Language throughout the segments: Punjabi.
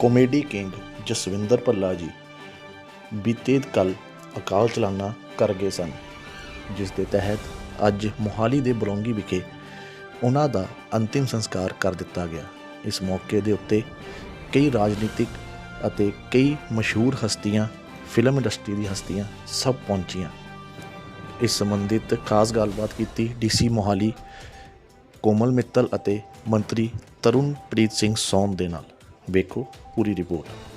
ਕਾਮੇਡੀ ਕਿੰਗ ਜਸਵਿੰਦਰ ਭੱਲਾ ਜੀ ਬੀਤੇ ਕੱਲ ਅਕਾਲ ਚਲਾਣਾ ਕਰ ਗਏ ਸਨ, ਜਿਸ ਦੇ ਤਹਿਤ ਅੱਜ ਮੋਹਾਲੀ ਦੇ ਬਲੌਂਗੀ ਵਿਖੇ ਉਹਨਾਂ ਦਾ ਅੰਤਿਮ ਸੰਸਕਾਰ ਕਰ ਦਿੱਤਾ ਗਿਆ। ਇਸ ਮੌਕੇ ਦੇ ਉੱਤੇ ਕਈ ਰਾਜਨੀਤਿਕ ਅਤੇ ਕਈ ਮਸ਼ਹੂਰ ਹਸਤੀਆਂ, ਫਿਲਮ ਇੰਡਸਟਰੀ ਦੀ ਹਸਤੀਆਂ ਸਭ ਪਹੁੰਚੀਆਂ। ਇਸ ਸੰਬੰਧਿਤ ਖਾਸ ਗੱਲਬਾਤ ਕੀਤੀ ਡੀਸੀ ਮੋਹਾਲੀ ਕੋਮਲ ਮਿੱਤਲ ਅਤੇ ਮੰਤਰੀ ਤਰੁਣਪ੍ਰੀਤ ਸਿੰਘ ਸੋਮ ਦੇ ਨਾਲ। ਵੇਖੋ ਪੂਰੀ ਰਿਪੋਰਟ।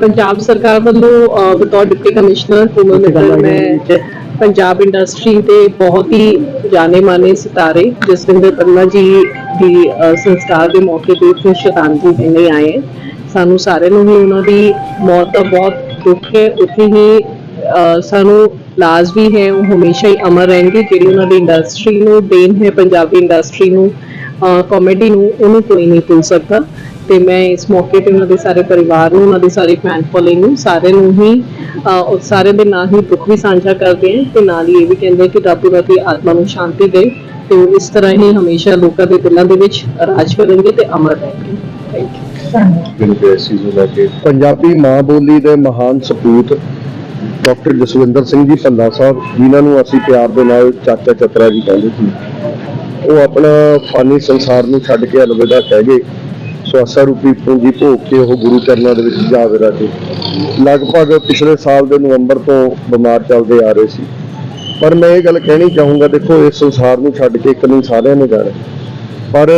ਪੰਜਾਬ ਸਰਕਾਰ ਵੱਲੋਂ ਬਤੌਰ ਡਿਪਟੀ ਕਮਿਸ਼ਨਰ ਮਿੱਤਲ ਮੈਂ ਪੰਜਾਬ ਇੰਡਸਟਰੀ ਦੇ ਬਹੁਤ ਹੀ ਜਾਣੇ ਮਾਨੇ ਸਿਤਾਰੇ ਜਸਵਿੰਦਰ ਪੰਨਾ ਜੀ ਦੀ ਸੰਸਕਾਰ ਦੇ ਮੌਕੇ ਤੇ ਇੱਥੇ ਸ਼ਰਧਾਂਜਲੀ ਦੇਣੇ ਆਏ। ਸਾਨੂੰ ਸਾਰਿਆਂ ਨੂੰ ਹੀ ਉਹਨਾਂ ਦੀ ਮੌਤ ਦਾ ਬਹੁਤ ਦੁੱਖ ਹੈ। ਉੱਥੇ ਹੀ ਸਾਨੂੰ ਲਾਜ਼ ਵੀ ਹੈ ਉਹ ਹਮੇਸ਼ਾ ਹੀ ਅਮਰ ਰਹਿਣਗੇ। ਜਿਹੜੀ ਉਹਨਾਂ ਦੀ ਇੰਡਸਟਰੀ ਨੂੰ ਦੇਣ ਹੈ ਪੰਜਾਬੀ ਇੰਡਸਟਰੀ ਨੂੰ ਕਾਮੇਡੀ ਨੂੰ ਉਹਨੂੰ ਕੋਈ ਨਹੀਂ ਭੁੱਲ ਸਕਦਾ। ਤੇ ਮੈਂ ਇਸ ਮੌਕੇ ਤੇ ਉਹਨਾਂ ਦੇ ਸਾਰੇ ਪਰਿਵਾਰ ਨੂੰ ਉਹਨਾਂ ਦੇ ਸਾਰੇ ਫੈਨ ਫੋਲੋਇੰਗ ਨੂੰ ਸਾਰੇ ਨੂੰ ਹੀ ਉਹ ਸਾਰੇ ਦੇ ਨਾਲ ਹੀ ਦੁੱਖ ਵੀ ਸਾਂਝਾ ਕਰਦੇ ਹਾਂ ਤੇ ਨਾਲ ਹੀ ਇਹ ਵੀ ਕਹਿੰਦੇ ਕਿ ਰੱਬ ਉਹਨਾਂ ਦੀ ਆਤਮਾ ਨੂੰ ਸ਼ਾਂਤੀ ਦੇ ਤੇ ਉਹ ਇਸ ਤਰ੍ਹਾਂ ਹੀ ਹਮੇਸ਼ਾ ਲੋਕਾਂ ਦੇ ਦਿਲਾਂ ਦੇ ਵਿੱਚ ਰਾਜ ਕਰਨਗੇ ਤੇ ਅਮਰ ਰਹਿਣਗੇ। ਥੈਂਕ ਯੂ ਪੰਜਾਬੀ ਮਾਂ ਬੋਲੀ ਦੇ ਮਹਾਨ ਸਪੂਤ ਡਾਕਟਰ ਜਸਵਿੰਦਰ ਸਿੰਘ ਜੀ ਭੱਲਾ ਸਾਹਿਬ ਜਿਨ੍ਹਾਂ ਨੂੰ ਅਸੀਂ ਪਿਆਰ ਦੇ ਨਾਲ ਚਾਚਾ ਚਤਰਾ ਜੀ ਕਹਿੰਦੇ ਸੀ। ਉਹ ਆਪਣਾ ਫਾਨੀ ਸੰਸਾਰ ਨੂੰ ਛੱਡ ਕੇ ਅਲਵਿਦਾ ਕਹਿ ਗਏ। ਸਵਾਸਾ ਰੂਪੀ ਪੂੰਜੀ ਭੋਗ ਕੇ ਉਹ ਗੁਰੂ ਚਰਨਾਂ ਦੇ ਵਿੱਚ ਜਾ ਵਿਰਾਜੇ ਲਗਭਗ ਪਿਛਲੇ ਸਾਲ ਦੇ ਨਵੰਬਰ ਤੋਂ ਬਿਮਾਰ ਚੱਲਦੇ ਆ ਰਹੇ ਸੀ। ਪਰ ਮੈਂ ਇਹ ਗੱਲ ਕਹਿਣੀ ਚਾਹੂੰਗਾ, ਦੇਖੋ, ਇਸ ਸੰਸਾਰ ਨੂੰ ਛੱਡ ਕੇ ਇੱਕ ਦਿਨ ਸਾਰਿਆਂ ਨੇ ਜਾਣਾ। ਪਰ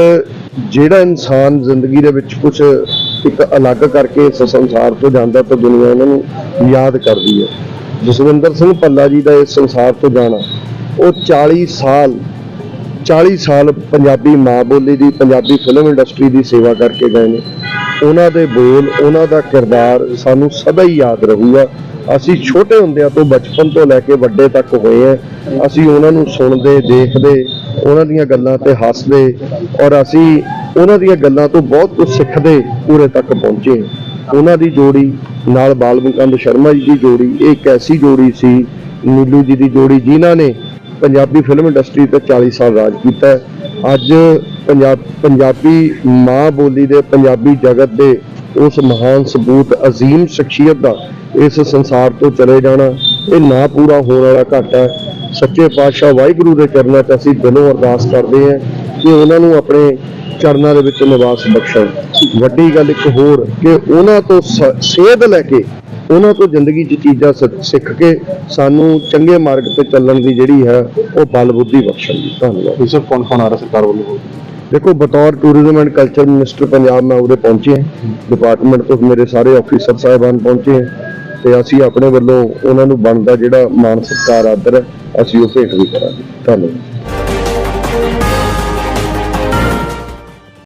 ਜਿਹੜਾ ਇਨਸਾਨ ਜ਼ਿੰਦਗੀ ਦੇ ਵਿੱਚ ਕੁਝ ਇੱਕ ਅਲੱਗ ਕਰਕੇ ਇਸ ਸੰਸਾਰ ਤੋਂ ਜਾਂਦਾ ਤਾਂ ਦੁਨੀਆ ਉਹਨਾਂ ਨੂੰ ਯਾਦ ਕਰਦੀ ਹੈ। ਜਸਵਿੰਦਰ ਸਿੰਘ ਭੱਲਾ ਜੀ ਦਾ ਇਸ ਸੰਸਾਰ ਤੋਂ ਜਾਣਾ, ਉਹ 40 ਸਾਲ 40 ਸਾਲ ਪੰਜਾਬੀ ਮਾਂ ਬੋਲੀ ਦੀ, ਪੰਜਾਬੀ ਫਿਲਮ ਇੰਡਸਟਰੀ ਦੀ ਸੇਵਾ ਕਰਕੇ ਗਏ ਨੇ। ਉਹਨਾਂ ਦੇ ਬੋਲ, ਉਹਨਾਂ ਦਾ ਕਿਰਦਾਰ ਸਾਨੂੰ ਸਦਾ ਹੀ ਯਾਦ ਰਹੂਗਾ। ਅਸੀਂ ਛੋਟੇ ਹੁੰਦਿਆਂ ਤੋਂ ਬਚਪਨ ਤੋਂ ਲੈ ਕੇ ਵੱਡੇ ਤੱਕ ਹੋਏ ਆ ਅਸੀਂ ਉਹਨਾਂ ਨੂੰ ਸੁਣਦੇ, ਦੇਖਦੇ, ਉਹਨਾਂ ਦੀਆਂ ਗੱਲਾਂ ਤੇ ਹੱਸਦੇ ਔਰ ਅਸੀਂ ਉਹਨਾਂ ਦੀਆਂ ਗੱਲਾਂ ਤੋਂ ਬਹੁਤ ਕੁਝ ਸਿੱਖਦੇ ਪੂਰੇ ਤੱਕ ਪਹੁੰਚੇ। ਉਹਨਾਂ ਦੀ ਜੋੜੀ ਨਾਲ ਬਾਲਮੁਕੰਦ ਸ਼ਰਮਾ ਜੀ ਦੀ ਜੋੜੀ ਇਹ ਇੱਕ ਐਸੀ ਜੋੜੀ ਸੀ, ਨੀਲੂ ਜੀ ਦੀ ਜੋੜੀ ਜਿਨ੍ਹਾਂ ਨੇ ਪੰਜਾਬੀ ਫਿਲਮ ਇੰਡਸਟਰੀ ਤੇ 40 ਸਾਲ ਰਾਜ ਕੀਤਾ ਅੱਜ ਪੰਜਾਬ ਪੰਜਾਬੀ ਮਾਂ ਬੋਲੀ ਦੇ, ਪੰਜਾਬੀ ਜਗਤ ਦੇ ਉਸ ਮਹਾਨ ਸਬੂਤ ਅਜ਼ੀਮ ਸ਼ਖਸੀਅਤ ਦਾ ਇਸ ਸੰਸਾਰ ਤੋਂ ਚਲੇ ਜਾਣਾ, ਇਹ ਨਾ ਪੂਰਾ ਹੋਣ ਵਾਲਾ ਘਾਟਾ ਹੈ। ਸੱਚੇ ਪਾਤਸ਼ਾਹ ਵਾਹਿਗੁਰੂ ਦੇ ਚਰਨਾਂ 'ਚ ਅਸੀਂ ਦਿਲੋਂ ਅਰਦਾਸ ਕਰਦੇ ਹਾਂ ਕਿ ਉਹਨਾਂ ਨੂੰ ਆਪਣੇ ਚਰਨਾਂ ਦੇ ਵਿੱਚ ਨਿਵਾਸ ਬਖਸ਼ਣ। ਵੱਡੀ ਗੱਲ ਇੱਕ ਹੋਰ ਕਿ ਉਹਨਾਂ ਤੋਂ ਸੇਧ ਲੈ ਕੇ ਉਹਨਾਂ ਤੋਂ ਜ਼ਿੰਦਗੀ 'ਚ ਚੀਜ਼ਾਂ ਸਿੱਖ ਕੇ ਸਾਨੂੰ ਚੰਗੇ ਮਾਰਗ ਤੇ ਚੱਲਣ ਦੀ ਜਿਹੜੀ ਹੈ ਉਹ ਬਲ ਬੁੱਧੀ ਬਖਸ਼ਣ ਦੀ। ਧੰਨਵਾਦ। ਸਰ ਕੌਣ ਕੌਣ ਆ ਰਿਹਾ ਸਰਕਾਰ ਵੱਲੋਂ? ਦੇਖੋ ਬਤੌਰ tourism and culture minister Punjab ਮੈਂ ਉਹਦੇ ਪਹੁੰਚੇ ਹਾਂ। ਡਿਪਾਰਟਮੈਂਟ ਤੋਂ ਮੇਰੇ ਸਾਰੇ ਆਫੀਸਰ ਸਾਹਿਬਾਨ ਪਹੁੰਚੇ ਹੈ। ਤੇ ਅਸੀਂ ਆਪਣੇ ਵੱਲੋਂ ਉਹਨਾਂ ਨੂੰ ਬਣਦਾ ਜਿਹੜਾ ਮਾਨ ਸਤਿਕਾਰ ਆਦਰ ਹੈ, ਅਸੀਂ ਉਹ ਭੇਟ ਵੀ ਕਰਾਂਗੇ। ਧੰਨਵਾਦ।